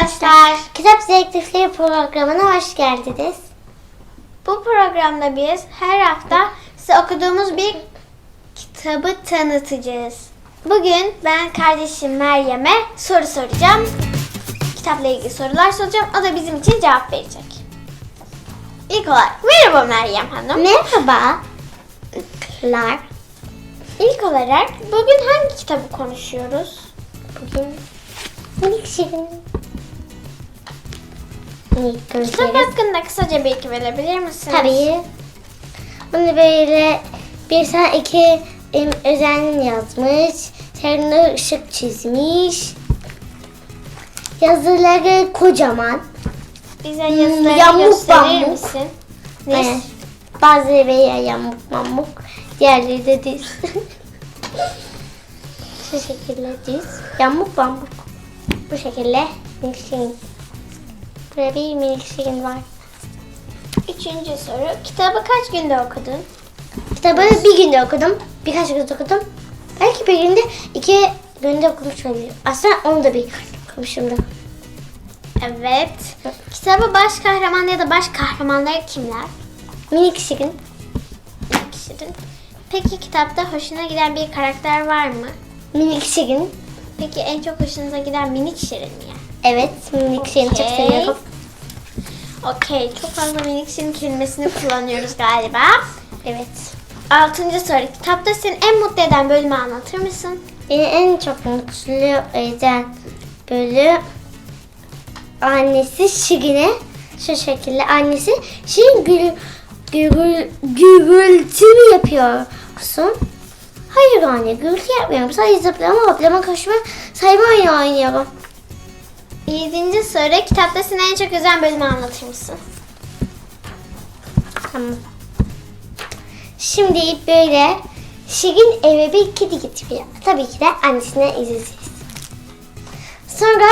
Kitap Zevkleri programına hoş geldiniz. Bu programda biz her hafta size okuduğumuz bir kitabı tanıtacağız. Bugün ben kardeşim Meryem'e soru soracağım. Kitapla ilgili sorular soracağım. O da bizim için cevap verecek. İlk olarak merhaba Meryem Hanım. Merhaba. Lar. İlk olarak bugün hangi kitabı konuşuyoruz? Bugün minik şirin. Minik Kitap görüşürüz. hakkında kısaca bilgi verebilir misiniz? Tabii. Bunu böyle bir tane iki em, özen yazmış. Terine ışık çizmiş. Yazıları kocaman. Bize yazıları yamuk gösterir bamuk. misin? Ne? Evet. Bazıları böyle yamuk mamuk. Diğerleri de düz. Şu şekilde düz. Yamuk bambuk. Bu şekilde minik şirin. Burada bir minik şirin var. Üçüncü soru. Kitabı kaç günde okudun? Kitabı bir günde okudum. Birkaç günde okudum. Belki bir günde iki günde okumuş olabilirim. Aslında onu da bir okumuşumdur. Evet. Kitabı baş kahraman ya da baş kahramanları kimler? Minik şirin. Bir kişinin. Peki kitapta hoşuna giden bir karakter var mı? Minik şirin. Peki en çok hoşunuza giden minik şirin mi? yani? Evet minik şirin çok seviyorum. Okey. Çok fazla şirin kelimesini kullanıyoruz galiba. Evet. Altıncı soru. Kitapta seni en mutlu eden bölümü anlatır mısın? Beni en çok mutlu eden bölüm annesi Şirin'e şu şekilde annesi Şirin gül, gül, gürültü mü yapıyorsun? Hayır anne gürültü yapmıyorum. Sadece zıplama hoplama koşma sayma oyunu oynuyorum. Yedinci soru. Kitapta seni en çok üzen bölümü anlatır mısın? Tamam. Şimdi böyle Şirin eve bir kedi getiriyor. Tabii ki de annesine izinsiz. Sonra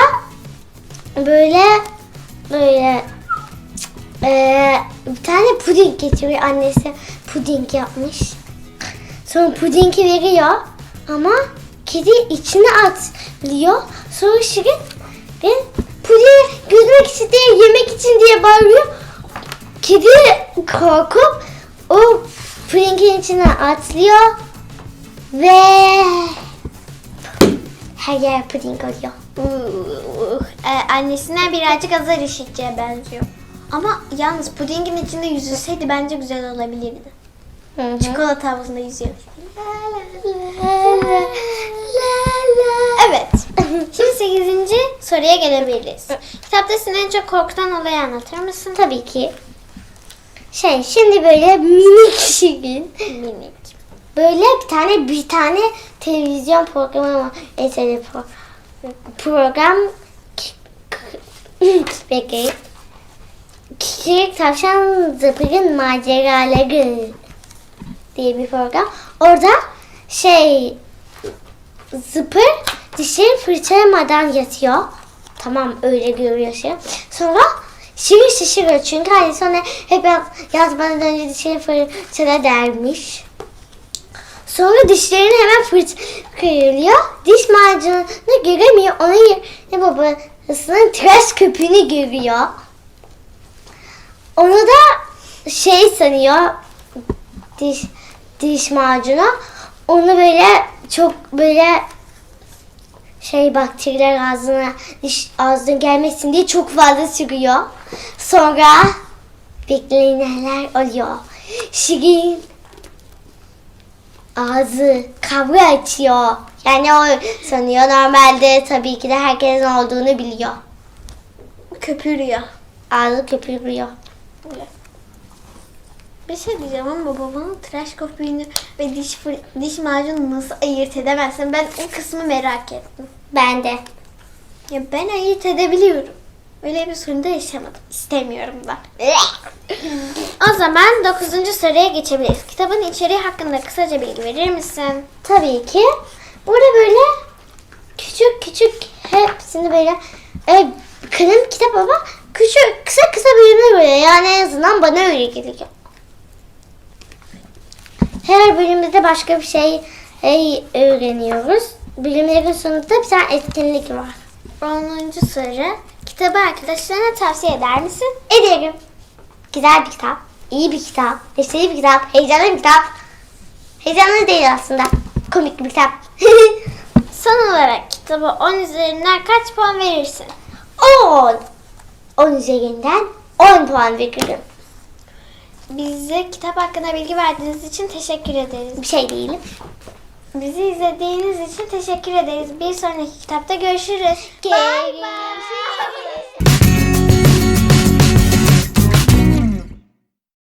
böyle böyle eee, bir tane puding getiriyor annesi. Puding yapmış. Sonra pudingi veriyor ama kedi içine atlıyor. Sonra Şirin ben pudingi gözmek için diye yemek için diye bağırıyor. Kedi korkup o pudingin içine atlıyor ve her yer puding oluyor. Uh, e, annesine birazcık azar işitçiye benziyor. Ama yalnız pudingin içinde yüzülseydi bence güzel olabilirdi. Hı hı. Çikolata havuzunda yüzüyor. La, la. Evet. Şimdi 8. soruya gelebiliriz. Kitapta seni en çok korkutan olayı anlatır mısın? Tabii ki. Şey şimdi böyle minik şirin. Minik. Böyle bir tane bir tane televizyon programı var. Eseri pro program Peki. Küçük Tavşan Zıpır'ın Maceraları diye bir program. Orada şey Zıpır dişleri fırçalamadan yatıyor. Tamam öyle görüyor şey. Sonra şişir şişiriyor çünkü annesi ona hep yaz- yazmadan önce dişleri fırçala dermiş. Sonra dişlerini hemen fırçalıyor. Diş macununu göremiyor. Onun yerine babasının tıraş köpüğünü görüyor. Onu da şey sanıyor diş diş macunu. Onu böyle çok böyle şey bakteriler ağzına diş ağzına gelmesin diye çok fazla sürüyor. Sonra bekleyin neler oluyor. Şirin ağzı kavga açıyor. Yani o sanıyor normalde tabii ki de herkesin olduğunu biliyor. Köpürüyor. Ağzı köpürüyor. Bir şey diyeceğim ama babanın tıraş köpüğünü ve diş fır- diş macunu nasıl ayırt edemezsin? Ben o kısmı merak ettim. Ben de. Ya ben ayırt edebiliyorum. Öyle bir sorun da yaşamadım. İstemiyorum da. o zaman 9. soruya geçebiliriz. Kitabın içeriği hakkında kısaca bilgi verir misin? Tabii ki. Burada böyle küçük küçük hepsini böyle e, kalın kitap ama küçük kısa kısa bölümler böyle. Yani en azından bana öyle geliyor. Her bölümde başka bir şey e, öğreniyoruz. Bölümlerin sonunda bir tane etkinlik var. 10. soru. Kitabı arkadaşlarına tavsiye eder misin? Ederim. Güzel bir kitap. iyi bir kitap. Neşeli bir kitap. Heyecanlı bir kitap. Heyecanlı değil aslında. Komik bir kitap. Son olarak kitabı 10 üzerinden kaç puan verirsin? 10. 10 üzerinden 10 puan veririm. Bize kitap hakkında bilgi verdiğiniz için teşekkür ederiz. Bir şey değilim. Bizi izlediğiniz için teşekkür ederiz. Bir sonraki kitapta görüşürüz. Görüşürüz.